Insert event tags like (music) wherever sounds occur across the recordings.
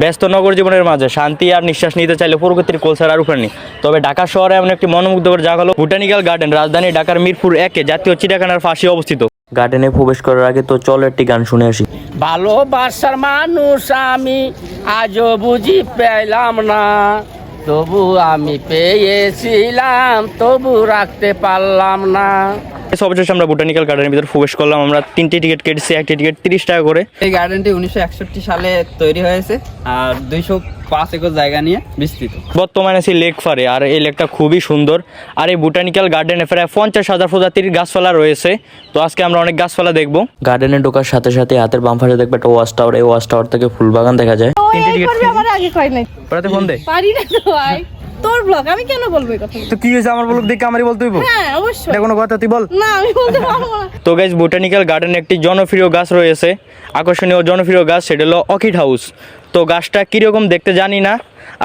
ব্যস্ত নগর জীবনের মাঝে শান্তি আর নিঃশ্বাস নিতে চাইলে প্রকৃতির কোলসার আর উপরে তবে ঢাকা শহরে এমন একটি মনোমুগ্ধকর জায়গা হলো বোটানিক্যাল গার্ডেন, রাজধানী ঢাকার মিরপুর একে জাতীয় চিড়িয়াখানার পাশে অবস্থিত। গার্ডেনে প্রবেশ করার আগে তো চলো একটি গান শুনে আসি। ভালোবাসার মানুষ আমি, আজও বুঝি পেলাম না। তবু আমি পেয়েছিলাম, তবু রাখতে পারলাম না। অবশেষে আমরা বোটানিক্যাল গার্ডেনের ভিতরে প্রবেশ করলাম। আমরা তিনটি টিকিট কেটেছি। একটি টিকিট তিরিশ টাকা করে। এই গার্ডেনটি উনিশশো একষট্টি সালে তৈরি হয়েছে আর দুইশো পাঁচ একর জায়গা নিয়ে বিস্তৃত। বর্তমানে আছি লেক ফারে আর এই লেকটা খুবই সুন্দর। আর এই বোটানিক্যাল গার্ডেনে প্রায় পঞ্চাশ হাজার প্রজাতির গাছপালা রয়েছে। তো আজকে আমরা অনেক গাছপালা দেখব। গার্ডেনে ঢোকার সাথে সাথে হাতের বাম পাশে দেখবে একটা ওয়াচ টাওয়ার এই ওয়াচ টাওয়ার থেকে ফুল বাগান দেখা যায়। তিনটে টিকিট করবি আমার আগে কয় নাই? পড়াতে ফোন দে। পারি না তো ভাই। তোর ব্লগ আমি কেন বলব এই কথা তো কি হয়েছে? আমার বলুক দেখে আমারই বলতে হইব? হ্যাঁ অবশ্যই। এটা কোনো কথা তুই বল। না আমি বলতে পারব না। (laughs) তো গাইজ বোটানিক্যাল গার্ডেনে একটি জনপ্রিয় গাছ রয়েছে। আকর্ষণীয় জনপ্রিয় গাছ সেটা হলো অকিড হাউস তো গাছটা কীরকম দেখতে জানি না।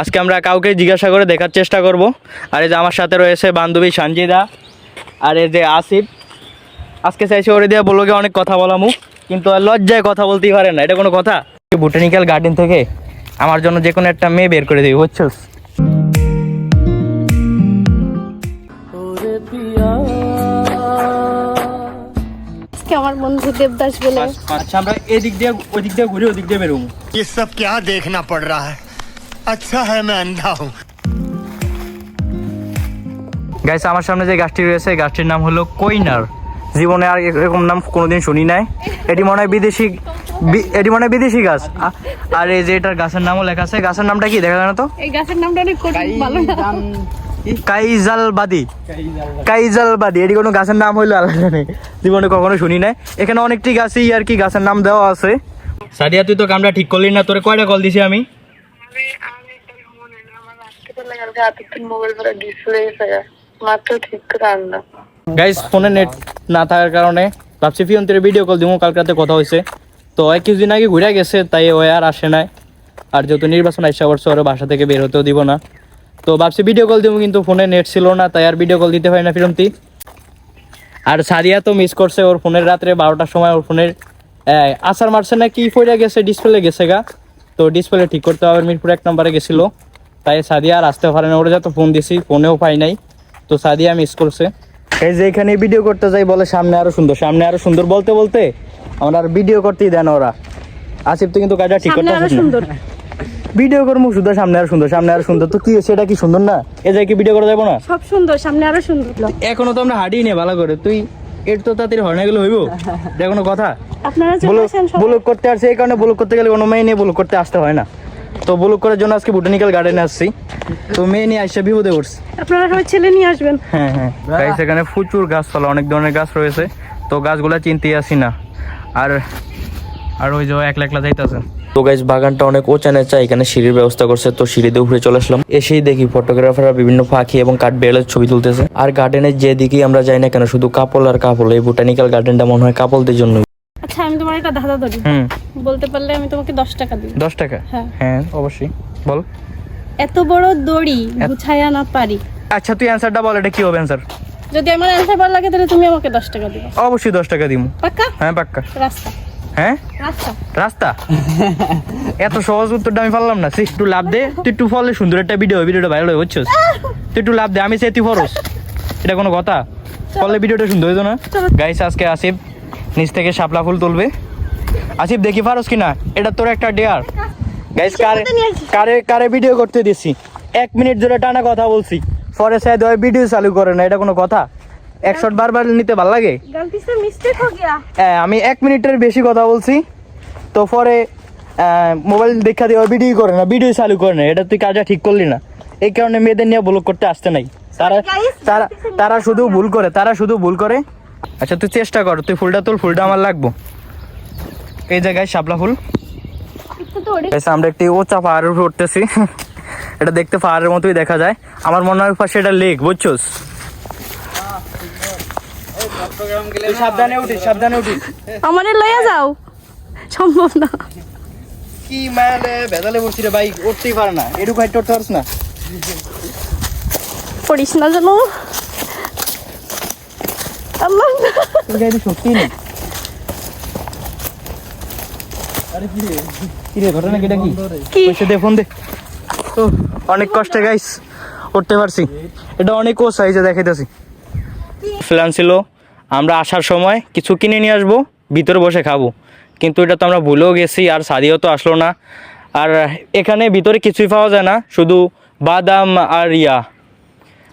আজকে আমরা কাউকে জিজ্ঞাসা করে দেখার চেষ্টা করব। আর এই যে আমার সাথে রয়েছে বান্ধবী সঞ্জিদা আর এই যে আসিফ। আজকে চাইছি ওরে দিয়ে বলব অনেক কথা বলামু কিন্তু আর লজ্জায় কথা বলতেই পারে না। এটা কোনো কথা? বোটানিক্যাল গার্ডেন থেকে আমার জন্য যে কোনো একটা মেয়ে বের করে দিবি বুঝছস? আমার বন্ধু দেবদাস বলে আচ্ছা আমরা এদিক দিয়ে ওদিক দিয়ে ঘুরে ওদিক দিয়ে বেরোবো ये सब क्या देखना पड़ रहा है अच्छा है मैं अंधा हूँ গাইস আমার সামনে যে গাছটি রয়েছে এই গাছটির নাম হলো কইনার জীবনে আর এরকম নাম কোনোদিন শুনি নাই এটি মনে হয় বিদেশি বি- এটি মনে হয় বিদেশি গাছ আ- আর এই যে এটার গাছের নামও লেখা আছে গাছের নামটা কি দেখা যায় না তো এই গাছের নামটা অনেক কঠিন ভালো না কাইজালবাদি। কাইজালবাদি। এটি কোনো গাছের নাম হইল জানে। জীবনে কখনো শুনি নাই। এখানে অনেকটি গাছই আর কি গাছের নাম দেওয়া আছে। সাদিয়া তুই তো কামটা ঠিক করলি না। তোরে কয়টা কল দিছি আমি? গাইস ফোনে নেট না থাকার কারণে ভাবছি ফিয়ন্তের ভিডিও কল দিব কালকে রাতে কথা হয়েছে তো এক কিছুদিন আগে ঘুরে গেছে তাই ও আর আসে নাই। আর যেহেতু নির্বাচন আসা করছে ওরা বাসা থেকে বের হতেও দিব না। তো ভাবছি ভিডিও কল দিব কিন্তু ফোনে নেট ছিল না তাই আর ভিডিও কল দিতে হয় না ফিরন্তি। আর সারিয়া তো মিস করছে ওর ফোনের রাত্রে বারোটার সময় ওর ফোনের আসার মারছে না কি পড়ে গেছে ডিসপ্লে গেছে গা। তো ডিসপ্লে ঠিক করতে হবে মিরপুর এক নম্বরে গেছিল। তাই সাদিয়া আর আসতে পারে না ওরা যত ফোন দিছি ফোনেও পাই নাই। তো সাদিয়া মিস করছে। এই যে এখানে ভিডিও করতে যাই বলে সামনে আরও সুন্দর সামনে আরও সুন্দর বলতে বলতে আমরা আর ভিডিও করতেই দেন ওরা। আসিফ তো কিন্তু কাজটা ঠিক করতে সুন্দর। ভিডিও করব শুধু সামনে আরও সুন্দর সামনে আরও সুন্দর। তো কি সেটা কি সুন্দর না? এ যাই কি ভিডিও করা যাব না? সব সুন্দর সামনে আরও সুন্দর। এখনও তো আমরা হাঁটিয়ে নে ভালো করে। তুই এর তো তাড়াতাড়ি হর্নে গেলে হইব? এটা কোনো কথা। আপনারা চলে ব্লক আসেন সবাই। ব্লক করতে আসছে এই কারণে ব্লক করতে গেলে কোনো মেয়ে নিয়ে ব্লক করতে আসতে হয় না। তো ব্লক করার জন্য আজকে বোটানিক্যাল গার্ডেনে আসছি। তো মেয়ে নিয়ে আসছে বিপদে পড়ছে। আপনারা সবাই ছেলে নিয়ে আসবেন। হ্যাঁ হ্যাঁ। গাইস এখানে প্রচুর গাছপালা অনেক ধরনের গাছ রয়েছে। তো গাছগুলা চিনতেই আসি না। আর আর ওই যে একলা একলা যাইতেছে। তো গাইস বাগানটা অনেক উঁচা নেচা এখানে সিঁড়ির ব্যবস্থা করছে তো সিঁড়িতে উপরে চলে আসলাম। এসেই দেখি ফটোগ্রাফাররা বিভিন্ন পাখি এবং কাঠ বেড়ালের ছবি তুলতেছে। আর গার্ডেনের যেদিকেই আমরা যাই না কেন শুধু কাপল আর কাপল এই বোটানিক্যাল গার্ডেনটা মনে হয় কাপলদের জন্য। আচ্ছা আমি তোমার একটা ধাঁধা ধরি। হুম। বলতে পারলে আমি তোমাকে দশ টাকা দিব দশ টাকা? হ্যাঁ। হ্যাঁ অবশ্যই। বল। এত বড় দড়ি গুছাইয়া না পারি। আচ্ছা তুই অ্যান্সারটা বল এটা কি হবে অ্যান্সার যদি আমার অ্যান্সার ভালো লাগে তাহলে তুমি আমাকে দশ টাকা দিবে। অবশ্যই দশ টাকা দিব পাক্কা? হ্যাঁ পাক্কা। রাস্তা। হ্যাঁ? রাস্তা। রাস্তা? (laughs) এত সহজ উত্তরটা আমি পারলাম না। একটু লাভ দে। তুই একটু ফলে সুন্দর একটা ভিডিও ভিডিওটা ভাইরাল হয়ে বুঝছিস তুই একটু লাভ দে আমি চাই তুই ফরস এটা কোনো কথা? ফলে ভিডিওটা সুন্দর হইতো না? গাইস আজকে আসিফ নিচ থেকে শাপলা ফুল তুলবে। আসিফ দেখি পারস কিনা? এটা তোর একটা ডেয়ার গাইস কারে কারে কারে ভিডিও করতে দিছি? এক মিনিট ধরে টানা কথা বলছি। পরে সাইড ওই ভিডিও চালু করে না এটা কোনো কথা? একশো বারবার নিতে ভালো লাগে? গলতি সে মিস্টেক হো গয়া। হ্যাঁ, আমি এক মিনিটের বেশি কথা বলছি। তো পরে মোবাইল দেখা দিয়ে ভিডিও করে না ভিডিও চালু করে না। এটা তুই কাজটা ঠিক করলি না। এই কারণে মেয়েদের নিয়ে ব্লক করতে আসতে নাই। তারা তারা তারা শুধু ভুল করে তারা শুধু ভুল করে। আচ্ছা তুই চেষ্টা কর তুই ফুলটা তোর ফুলটা আমার লাগবো। এই জায়গায় শাপলা ফুল। আমরা একটি ওচা পাহাড়ের উপর উঠতেছি। (laughs) এটা দেখতে পাহাড়ের মতোই দেখা যায়। আমার মনে হয় পাশে এটা লেক বুঝছোস? সাবধানে উঠিস সাবধানে উঠিস। আমারে লইয়া যাও। সম্ভব না। কি মায়ালে ভেজালে বসছি রে বাইক উঠতেই পারে না। এটুকু হাইট উঠতে পারছ না? পড়িস না যেন। আল্লাহ। গাড়ি সত্যি নেই। কি রে? ঘটনা কিটা কি? কি? পয়সা দে ফোন দে। তো অনেক কষ্টে গাইস উঠতে পারছি। এটা অনেক ও সাইজে দেখাইতেছি। প্ল্যান ছিল। আমরা আসার সময় কিছু কিনে নিয়ে আসব ভিতরে বসে খাব। কিন্তু এটা তো আমরা ভুলেও গেছি আর সাদিও তো আসলো না। আর এখানে ভিতরে কিছুই পাওয়া যায় না শুধু বাদাম আর ইয়া।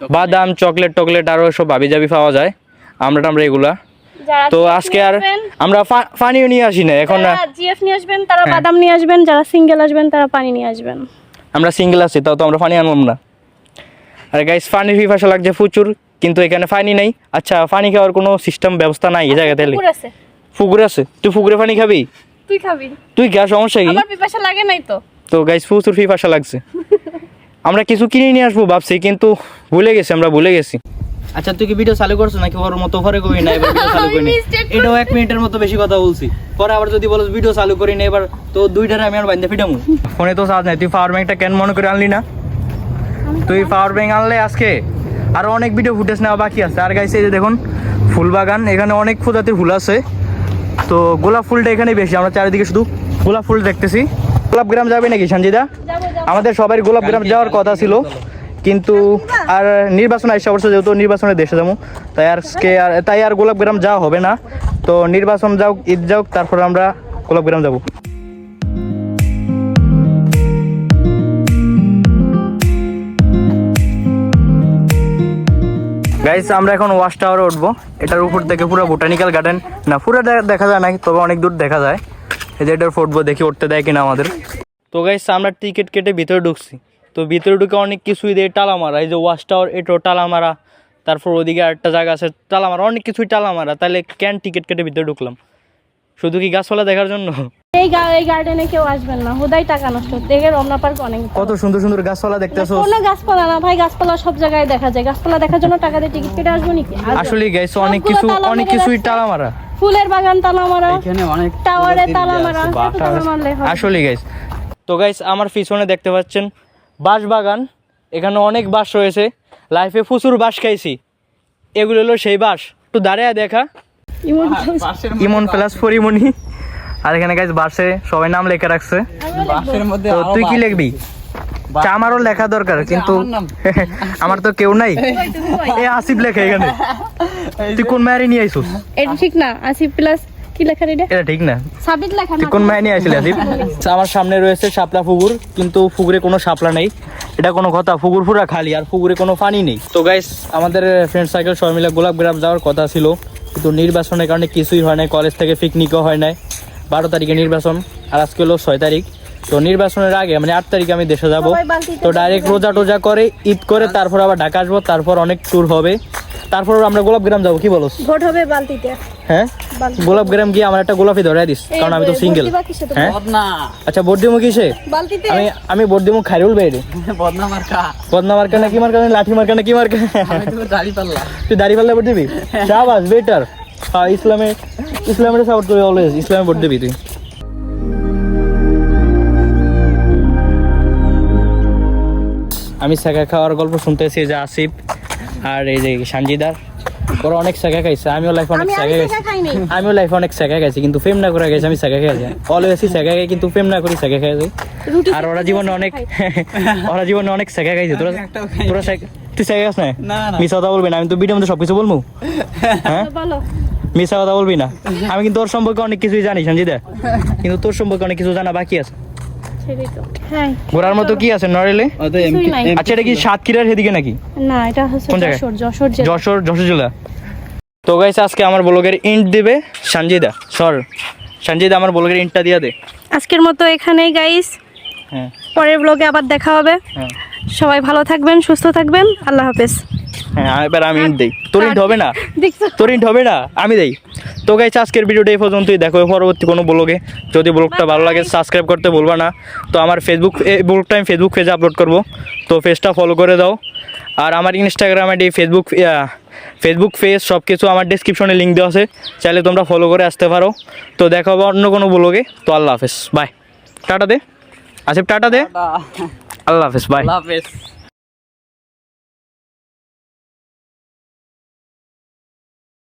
বাদাম চকলেট টকলেট আরও সব ভাবি জাবি পাওয়া যায়। আমরা টামরা এগুলা। তো আজকে আর আমরা ফা- পানিও নিয়ে আসি না এখন জিএফ নিয়ে আসবেন তারা হ্যাঁ। বাদাম নিয়ে আসবেন যারা সিঙ্গেল আসবেন তারা পানি নিয়ে আসবেন। আমরা সিঙ্গেল আছি তাও তো আমরা পানি আনলাম না। আর গাইস পানির পিপাসা লাগছে প্রচুর। কিন্তু এখানে পানি নেই। আচ্ছা পানি খাওয়ার কোনো সিস্টেম ব্যবস্থা নাই এই জায়গাতে পুকুর আছে। পুকুর আছে? তুই পুকুরে পানি খাবি? তুই খাবি। তুই খা সমস্যা কি? আমার পিপাসা লাগে নাই তো। তো গাইস প্রচুর পিপাসা লাগছে। আমরা কিছু কিনে নিয়ে আসব ভাবছি কিন্তু ভুলে গেছি আমরা ভুলে গেছি। আচ্ছা তুই কি ভিডিও চালু করছ নাকি? ওর মতো পরে করি না এবার ভিডিও চালু করি। mistake এটাও এক মিনিটের মতো বেশি কথা বলছি। পরে আবার যদি বলো ভিডিও চালু করি না এবার তো দুইটারে আমি আর বাইন্দে ফিটামু। ফোনে তো চার্জ নাই তুই পাওয়ার ব্যাংকটা কেন মনে করে আনলি না? তুই পাওয়ার ব্যাংক আনলে আজকে? আরও অনেক ভিডিও ফুটেজ নেওয়া বাকি আছে। আর গাইছে এই যে দেখুন ফুল বাগান এখানে অনেক প্রজাতির ফুল আছে। তো গোলাপ ফুলটা এখানে বেশি, আমরা চারিদিকে শুধু গোলাপ ফুল দেখতেছি। গোলাপ গ্রাম যাবে নাকি সঞ্জিদা আমাদের সবাই গোলাপ গ্রাম যাওয়ার কথা ছিল, কিন্তু আর নির্বাচন আসছে অবশ্য, যেহেতু নির্বাচনের দেশে যাব, তাই আজকে আর, তাই আর গোলাপ গ্রাম যাওয়া হবে না। তো নির্বাচন যাও, ঈদ যাও, তারপর আমরা গোলাপ গ্রাম যাব। গাইস আমরা এখন ওয়াশ টাওয়ারে উঠবো। এটার উপর থেকে পুরো বোটানিক্যাল গার্ডেন না, পুরো দেখা যায় নাকি তবে অনেক দূর দেখা যায়। এই যে এটার ফুটবো দেখি, উঠতে দেয় কিনা আমাদের। তো গাইস আমরা টিকিট কেটে ভিতরে ঢুকছি। তো ভিতরে ঢুকে অনেক কিছুই দিয়ে টালা মারা এই যে ওয়াশ টাওয়ার এটাও টালা মারা তারপর ওদিকে আরেকটা জায়গা আছে টালা মারা অনেক কিছুই টালা মারা তাহলে কেন টিকিট কেটে ভিতরে ঢুকলাম। শুধু কি গাছপালা দেখার জন্য? এই গা- এই গার্ডেনে কেউ আসবেন না। হুদাই টাকা নষ্ট। দেখে রমনা পার্ক অনেক কত সুন্দর সুন্দর গাছপালা দেখতেছো? কোনো গাছপালা না। ভাই গাছপালা সব জায়গায় দেখা যায়। গাছপালা দেখার জন্য টাকা দিয়ে টিকিট কেটে আসব নাকি? আসলে গাইস অনেক কিছু অনেক কিছুই। টালা মারা। ফুলের বাগান তালা মারা। এখানে অনেক টাওয়ারে তালা মারা। আসলে গাইস তো গাইস আমার পিছনে দেখতে পাচ্ছেন বাঁশ বাগান। এখানে অনেক বাঁশ রয়েছে। লাইফে প্রচুর বাঁশ খাইছি। এগুলো হলো সেই বাঁশ। একটু দাঁড়ায় দেখা। ইমন ইমন প্লাস পরিমণি আর এখানে গাইস বাসে সবাই নাম লেখা রাখছে। তো তুই কি লিখবি? তা আমারও লেখা দরকার কিন্তু (laughs) আমার তো কেউ নাই। এ আসিফ লেখা এখানে। তুই কোন মায়ারি নিয়ে আইসুস? এটা ঠিক না আসি প্লাস কি লেখা এটা? এটা ঠিক না। সাবিত লেখা তুই কোন মায়া নিয়ে আসলি আসিফ? আমার সামনে রয়েছে শাপলা পুকুর কিন্তু পুকুরে কোনো শাপলা নেই। এটা কোনো কথা পুকুর পুরা খালি আর পুকুরে কোনো পানি নেই। তো গাইস আমাদের ফ্রেন্ড সার্কেল সবাই মিলে গোলাপ গ্রাম যাওয়ার কথা ছিল। কিন্তু নির্বাচনের কারণে কিছুই হয় নাই কলেজ থেকে পিকনিকও হয় নাই। বারো তারিখে নির্বাচন আর আজকে হলো ছয় তারিখ। তো নির্বাচনের আগে মানে আট তারিখে আমি দেশে যাব। তো ডাইরেক্ট রোজা টোজা করে ঈদ করে তারপর আবার ঢাকা আসব তারপর অনেক ট্যুর হবে। তারপর আমরা গোলাপগ্রাম যাব কি বলো ভোট হবে বালতিতে। হ্যাঁ? গোলাপ গ্রাম গিয়ে আমার একটা গোলাপি ধরে দিস? কারণ আমি তো সিঙ্গেল? হ্যাঁ? আচ্ছা কিসে আমি আমি খাইরুল বাইরে (laughs) বদনা মার্কা। বদনা মার্কা না কি মার্কা লাঠি মার্কা না কি মার্কা তুই দাড়ি পাল্লা ভোট দিবি শাবাস বেটার হ্যাঁ ইসলামে ইসলামের সাপোর্ট করবি অলওয়েজ ইসলামে ভোট দিবি তুই। আমি খাওয়ার গল্প শুনতেছি যে আসিফ আর এই যে সানজিদার। ওরা অনেক সেকা খাইছে আমিও লাইফ অনেক শেখা খাইছি। আমিও লাইফ অনেক সেকা খাইছি কিন্তু প্রেম না করে গেছি আমি খেয়েছি অলওয়েজই সেকা খাই কিন্তু প্রেম না করি রুটি আর ওরা জীবনে অনেক (laughs) ওরা জীবনে অনেক সেকা খাইছে। তোরা তোরা তুই সেকা খাস না? না, না। মিশা কথা বলবি না আমি তো ভিডিওর মধ্যে সবকিছু বলব। (laughs) হ্যাঁ? মিশা কথা বলবি না? আমি কিন্তু তোর সম্পর্কে অনেক কিছুই জানি সঞ্জিদা। কিন্তু তোর সম্পর্কে অনেক কিছু জানা বাকি আছে। সেটাই হ্যাঁ। ঘোরার মতো কি আছে। আচ্ছা এটা কি সাতক্ষীরার সেদিকে নাকি? না এটা হচ্ছে যশোর যশোর যশোর যশোর জেলা? তো গাইছে আজকে আমার ব্লগের ইন্ট দিবে সঞ্জিদা সর সঞ্জিদা আমার ব্লগের ইন্টটা দিয়ে দে। আজকের মতো এখানেই গাইস হ্যাঁ। পরের ব্লগে আবার দেখা হবে। হ্যাঁ। সবাই ভালো থাকবেন সুস্থ থাকবেন। আল্লাহ হাফেজ। হ্যাঁ এবার আমি ইন্ট দেই। তোর ইন্ট হবে না? (laughs) দেখছ? তোর ইন্ট হবে না? আমি দেই। তো গাইছে আজকের ভিডিওটা এই পর্যন্তই। দেখো পরবর্তী কোনো ব্লগে যদি ব্লগটা ভালো লাগে সাবস্ক্রাইব করতে ভুলবা না। তো আমার ফেসবুক এই ব্লগটা আমি ফেসবুক পেজে আপলোড করব। তো পেজটা ফলো করে দাও। আর আমার Instagram ID Facebook Facebook page সব কিছু আমার ডিসক্রিপশনে লিঙ্ক দেওয়া আছে। চাইলে তোমরা ফলো করে আসতে পারো। তো দেখা হবে অন্য কোনো ব্লগে তো আল্লাহ হাফেজ। বাই টাটা দে। আসিফ টাটা দে। আল্লাহ হাফেজ। বাই আল্লাহ হাফেজ।